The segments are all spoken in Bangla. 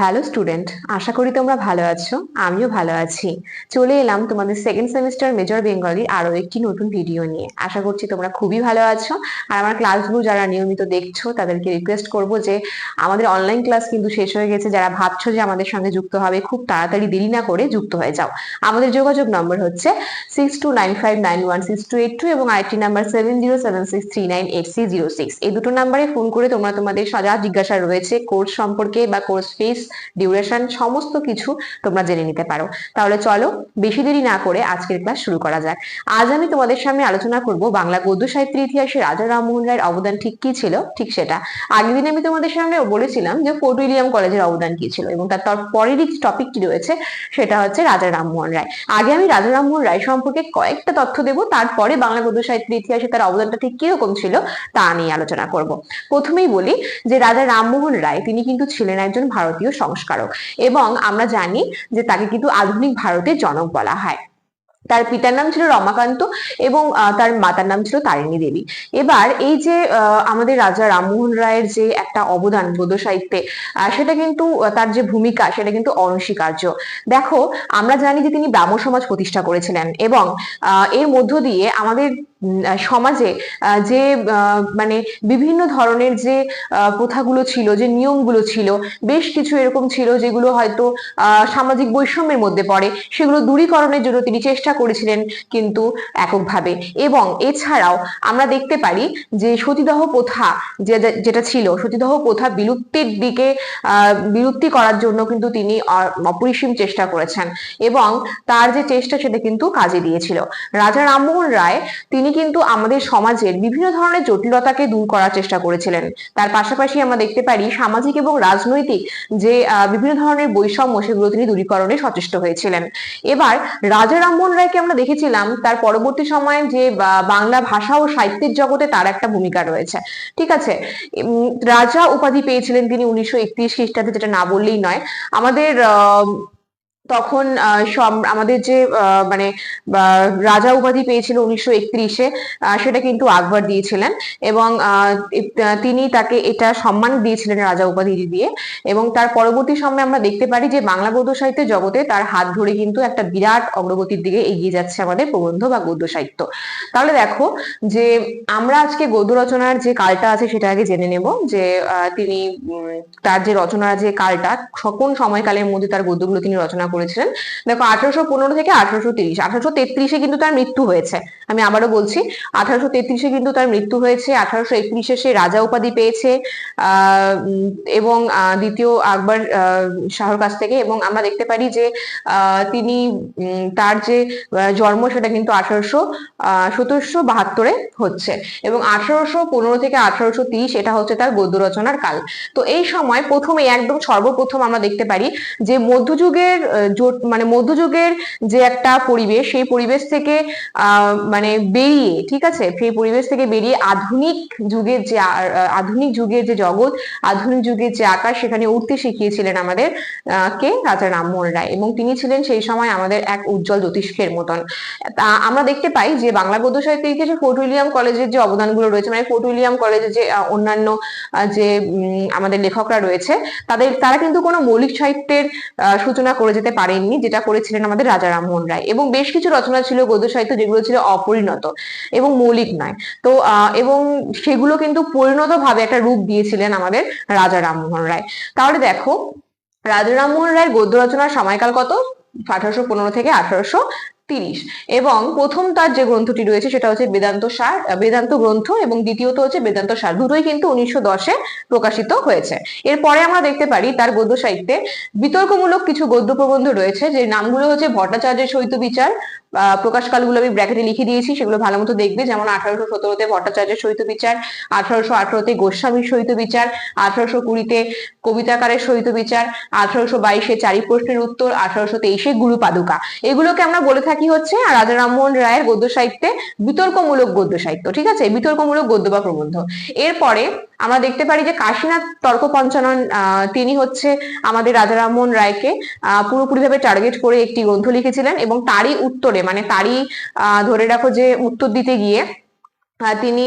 হ্যালো স্টুডেন্ট আশা করি তোমরা ভালো আছো। আমিও ভালো আছি। চলে এলাম তোমাদের সেকেন্ড সেমিস্টার মেজর বেঙ্গলি আরও একটি নতুন ভিডিও নিয়ে। আশা করছি তোমরা খুবই ভালো আছো। আর আমার ক্লাসগুলো যারা নিয়মিত দেখছ, তাদেরকে রিকোয়েস্ট করব যে আমাদের অনলাইন ক্লাস কিন্তু শেষ হয়ে গেছে। যারা ভাবছ যে আমাদের সঙ্গে যুক্ত হবে, খুব তাড়াতাড়ি দেরি না করে যুক্ত হয়ে যাও। আমাদের যোগাযোগ নম্বর হচ্ছে six two nine five nine one six two eight two এবং IT number seven zero seven six three nine eight six zero six এই দুটো নাম্বারে ফোন করে তোমরা তোমাদের সাজা জিজ্ঞাসা রয়েছে কোর্স সম্পর্কে বা কোর্স ফিস ডিউরেশন সমস্ত কিছু তোমরা জেনে নিতে পারো। তাহলে চলো বেশি দেরি না করে আজকের ক্লাস শুরু করা যাক। আজ আমি তোমাদের সামনে আলোচনা করব বাংলা গদ্য সাহিত্যের ইতিহাসে রাজা রামমোহন রায়ের অবদান ঠিক কি ছিল? ঠিক সেটা। আগের দিন আমি তোমাদের সামনে বলেছিলাম যে ফোর্ট উইলিয়াম কলেজের অবদান কি ছিল এবং তার পরেরই টপিক কি রয়েছে সেটা হচ্ছে রাজা রামমোহন রায়। আগে আমি রাজা রামমোহন রায় সম্পর্কে কয়েকটা তথ্য দেব, তারপরে বাংলা গদ্য সাহিত্যের ইতিহাসে তার অবদানটা ঠিক কীরকম ছিল তা নিয়ে আলোচনা করব। প্রথমেই বলি যে রাজা রামমোহন রায়, তিনি কিন্তু ছিলেন একজন ভারতীয় সংস্কারক। এবং আমরা জানি যে তাকে কিন্তু আধুনিক ভারতের জনক বলা হয়। তার পিতার নাম ছিল রমাকান্ত এবং তার মাতার নাম ছিল তারিণী দেবী। এবার এই যে আমাদের রাজা রামমোহন রায়ের যে একটা অবদান গদ্য সাহিত্যে সেটা কিন্তু তার যে ভূমিকা, সেটা কিন্তু অনস্বীকার্য। দেখো, আমরা জানি যে তিনি ব্রাহ্ম সমাজ প্রতিষ্ঠা করেছিলেন এবং এর মধ্য দিয়ে আমাদের সমাজে যে মানে বিভিন্ন ধরনের যে প্রথাগুলো ছিল, যে নিয়মগুলো ছিল, বেশ কিছু এরকম ছিল যেগুলো হয়তো সামাজিক বৈষম্যের মধ্যে পড়ে। সেগুলো দূরীকরণের জন্য তিনি চেষ্টা করেছিলেন কিন্তু এককভাবে। এবং এছাড়াও আমরা দেখতে পারি যে সতীদাহ প্রথা যেটা ছিল, সতীদাহ প্রথা বিলুপ্তির দিকে বিলুপ্তি করার জন্য কিন্তু তিনি অপরিসীম চেষ্টা করেছেন। এবং তার যে চেষ্টা সেটা কিন্তু কাজে দিয়েছিল। রাজা রামমোহন রায় তিনি কিন্তু আমাদের সমাজের বিভিন্ন ধরনের জটিলতাকে দূর করার চেষ্টা করেছিলেন। তার পাশাপাশি আমরা দেখতে পারি সামাজিক এবং রাজনৈতিক যে বিভিন্ন ধরনের বৈষম্য সেগুলো তিনি দূরীকরণে সচেষ্ট হয়েছিলেন। এবার রাজা রামমোহন রায়কে আমরা দেখেছিলাম, তার পরবর্তী সময়ে যে বাংলা ভাষা ও সাহিত্যের জগতে তার একটা ভূমিকা রয়েছে। ঠিক আছে? রাজা উপাধি পেয়েছিলেন তিনি উনিশশো একত্রিশ খ্রিস্টাব্দে, যেটা না বললেই নয়। আমাদের তখন আমাদের যে মানে রাজা উপাধি পেয়েছিল উনিশশো একত্রিশে সেটা কিন্তু আকবর দিয়েছিলেন এবং তিনি তাকে এটা সম্মান দিয়েছিলেন রাজা উপাধি দিয়ে এবং তার পরবর্তী সময়ে আমরা দেখতে পারি যে বাংলা গদ্য সাহিত্যের জগতে তার হাত ধরে কিন্তু একটা বিরাট অগ্রগতির দিকে এগিয়ে যাচ্ছে আমাদের প্রবন্ধ বা গদ্য সাহিত্য। তাহলে দেখো যে, আমরা আজকে গদ্য রচনার যে কালটা আছে সেটা আগে জেনে নেব যে তিনি তার যে রচনার যে কালটা কোন সময়কালের মধ্যে তার গদ্যগুলো তিনি রচনা করেছিলেন। দেখো, আঠারোশো পনেরো থেকে আঠারোশো তিরিশ, আঠারোশো তেত্রিশে কিন্তু তার মৃত্যু হয়েছে। আমি আবারও বলছি, আঠারোশো তেত্রিশে কিন্তু তার মৃত্যু হয়েছে, আঠারোশো একত্রিশে সে রাজা উপাধি পেয়েছে এবং দ্বিতীয় আকবর শাহর কাছ থেকে, এবং আমরা দেখতে পারি যে তিনি তার যে জন্ম সেটা কিন্তু আঠারোশো সতেরোশো বাহাত্তরে হচ্ছে। এবং আঠারোশো পনেরো থেকে আঠারোশো তিরিশ এটা হচ্ছে তার গদ্য রচনার কাল। তো এই সময় প্রথমে একদম সর্বপ্রথম আমরা দেখতে পারি যে মধ্যযুগের মানে মধ্যযুগের যে একটা পরিবেশ, সেই পরিবেশ থেকে মানে বেরিয়ে, ঠিক আছে? সেই পরিবেশ থেকে বেরিয়ে আধুনিক যুগের যে আধুনিক যুগের যে জগৎ, আধুনিক যুগের যে আকাশ, সেখানে উঠতে শিখিয়েছিলেন আমাদের কে? রাজা রামমোহন রায়। এবং তিনি ছিলেন সেই সময় আমাদের এক উজ্জ্বল জ্যোতিষ্কের মতন। আমরা দেখতে পাই যে বাংলা গদ্য সাহিত্যের ইতিহাসে ফোর্ট উইলিয়াম কলেজের যে অবদানগুলো রয়েছে মানে ফোর্ট উইলিয়াম কলেজের যে অন্যান্য যে আমাদের লেখকরা রয়েছে, তাদের, তারা কিন্তু কোনো মৌলিক সাহিত্যের সূচনা করে যেতে পারেননি, যেটা করেছিলেন আমাদের রাজা রামমোহন রায়। এবং বেশ কিছু রচনা ছিল গদ্য সাহিত্য যেগুলো ছিল অপরিণত এবং মৌলিক নয়। তো এবং সেগুলো কিন্তু পরিণত ভাবে একটা রূপ দিয়েছিলেন আমাদের রাজা রামমোহন রায়। তাহলে দেখো, রাজা রামমোহন রায়ের গদ্য রচনার সময়কাল কত? আঠারোশো পনেরো থেকে আঠারোশো তিরিশ। এবং প্রথম তার যে গ্রন্থটি রয়েছে সেটা হচ্ছে বেদান্ত সার বেদান্ত গ্রন্থ এবং দ্বিতীয়ত হচ্ছে বেদান্ত সার। দুটোই কিন্তু উনিশশো দশে প্রকাশিত হয়েছে। এরপরে আমরা দেখতে পারি তার গদ্য সাহিত্যে বিতর্কমূলক কিছু গদ্য প্রবন্ধ রয়েছে, যে নামগুলো হচ্ছে ভট্টাচার্যের সহিত বিচার। প্রকাশকালগুলো আমি ব্র্যাকেটে লিখে দিয়েছি, সেগুলো ভালো মতো দেখবে। যেমন আঠারোশো সতেরোতে ভট্টাচার্যের সহিত বিচার, আঠারোশো আঠারোতে গোস্বামীর সহিত বিচার, আঠারোশো কুড়িতে কবিতাকারের সহিত বিচার, আঠারোশো বাইশে চারি প্রশ্নের উত্তর, আঠারোশো তেইশে গুরু পাদুকা এগুলোকে আমরা বলে থাকি হচ্ছে? রাজা রামমোহন রায়ের গদ্য সাহিত্যে বিতর্কমূলক গদ্য সাহিত্য, ঠিক আছে? বিতর্কমূলক গদ্য বা প্রবন্ধ। এরপরে আমরা দেখতে পারি যে কাশীনাথ তর্ক পঞ্চানন তিনি হচ্ছে আমাদের রাজা রামমোহন রায়কে পুরোপুরিভাবে টার্গেট করে একটি গ্রন্থ লিখেছিলেন এবং তারই উত্তরে মানে তারই ধরে রাখো যে উত্তর দিতে গিয়ে তিনি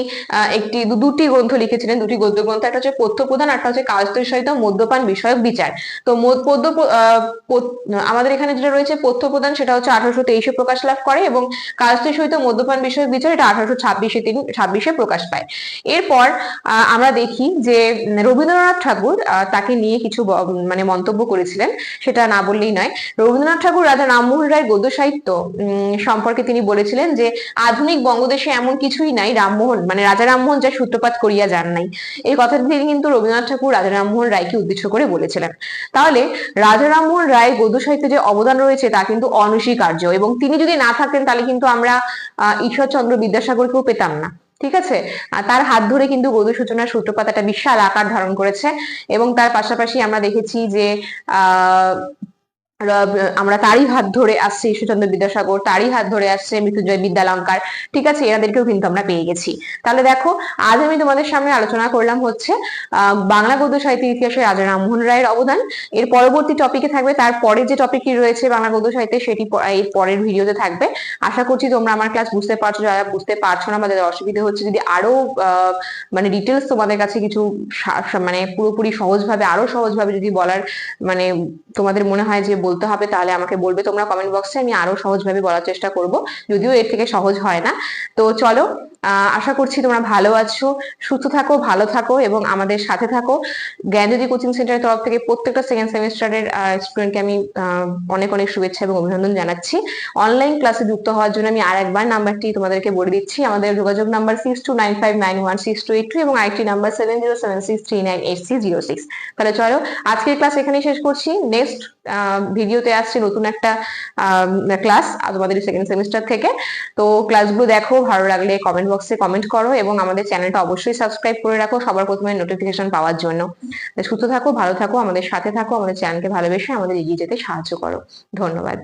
একটি দুটি গ্রন্থ লিখেছিলেন, দুটি গদ্য গ্রন্থ, একটা হচ্ছে পথ্য প্রধান একটা হচ্ছে কায়স্থের সহিত মদ্যপান বিষয়ক বিচার। তো পদ্য আমাদের এখানে যেটা রয়েছে পথ্য প্রধান সেটা হচ্ছে আঠারোশো তেইশে প্রকাশ লাভ করে, এবং কায়স্থের সহিত মদ্যপান বিষয়ক বিচার এটা আঠারোশো ছাব্বিশে তিনি, ছাব্বিশে প্রকাশ পায়। এরপর আমরা দেখি যে রবীন্দ্রনাথ ঠাকুর তাকে নিয়ে কিছু মানে মন্তব্য করেছিলেন, সেটা না বললেই নয়। রবীন্দ্রনাথ ঠাকুর রাজা রামমোহন রায় গদ্য সাহিত্য সম্পর্কে তিনি বলেছিলেন যে, আধুনিক বঙ্গদেশে এমন কিছুই নাই রামমোহন মানে রাজা রামমোহন যা সূত্রপাত করিয়া যান নাই। এই কথাটি তিনি কিন্তু রবীন্দ্রনাথ ঠাকুর রাজা রামমোহন রায়কে উদ্দেশ্য করে বলেছিলেন। তাহলে রাজা রামমোহন রায় গদ্য সাহিত্যে যে অবদান রয়েছে তা কিন্তু অনস্বীকার্য এবং তিনি যদি না থাকতেন তাহলে কিন্তু আমরা ঈশ্বরচন্দ্র বিদ্যাসাগরকেও পেতাম না। ঠিক আছে? তার হাত ধরে কিন্তু গদ্য সূচনার সূত্রপাত একটা বিশাল আকার ধারণ করেছে এবং তার পাশাপাশি আমরা দেখেছি যে আহ আমরা তারই হাত ধরে আসছে ঈশ্বরচন্দ্র বিদ্যাসাগর, তারই হাত ধরে আসছে মৃত্যুঞ্জয় বিদ্যালঙ্কার। ঠিক আছে, এনাদেরকেও কিন্তু আমরা পেয়ে গেছি। তাহলে দেখো, আজ আমি তোমাদের সামনে আলোচনা করলাম হচ্ছে বাংলা গদ্য সাহিত্যের ইতিহাসে রাজা রামমোহন রায়ের অবদান। এর পরবর্তী টপিকে থাকবে, তার পরে যে টপিকটি রয়েছে বাংলা গদ্য সাহিত্যে, সেটি এই পরের ভিডিওতে থাকবে। আশা করছি তোমরা আমার ক্লাস বুঝতে পারছ, যারা বুঝতে পারছ না বা যাদের অসুবিধা হচ্ছে, যদি আরও মানে ডিটেলস তোমাদের কাছে কিছু মানে পুরোপুরি সহজভাবে, আরও সহজভাবে যদি বলার মানে তোমাদের মনে হয় যে বলতে হবে তাহলে আমাকে বলবে। তোমরা কমেন্ট বক্সে আমি আরও সহজভাবে বলার চেষ্টা করব। যদিও এর থেকে সহজ হয় না। তো চলো আশা করছি তোমরা ভালো আছো, সুস্থ থাকো, ভালো থাকো এবং আমাদের সাথে থাকো। জ্ঞানজ্যোতি কোচিং সেন্টারের তরফ থেকে প্রত্যেকটা সেকেন্ড সেমিস্টারের স্টুডেন্টকে আমি অনেক অনেক শুভেচ্ছা এবং অভিনন্দন জানাচ্ছি। অনলাইন ক্লাসে যুক্ত হওয়ার জন্য আমি আর একবার নাম্বারটি তোমাদেরকে বলে দিচ্ছি। আমাদের যোগাযোগ number six two nine five nine one six two eight two এবং IT number seven zero seven six three nine eight six zero six তাহলে চলো, আজকের ক্লাস এখানেই শেষ করছি। নেক্সট ভিডিওতে আসছে নতুন একটা ক্লাস তোমাদের সেকেন্ড সেমিস্টার থেকে। তো ক্লাসগুলো দেখো, ভালো লাগলে কমেন্ট বক্সে কমেন্ট করো এবং আমাদের চ্যানেলটা অবশ্যই সাবস্ক্রাইব করে রাখো সবার প্রথমে নোটিফিকেশন পাওয়ার জন্য। সুস্থ থাকো, ভালো থাকো, আমাদের সাথে থাকো, আমাদের চ্যানেলকে ভালোবেসে আমাদের এগিয়ে যেতে সাহায্য করো। ধন্যবাদ।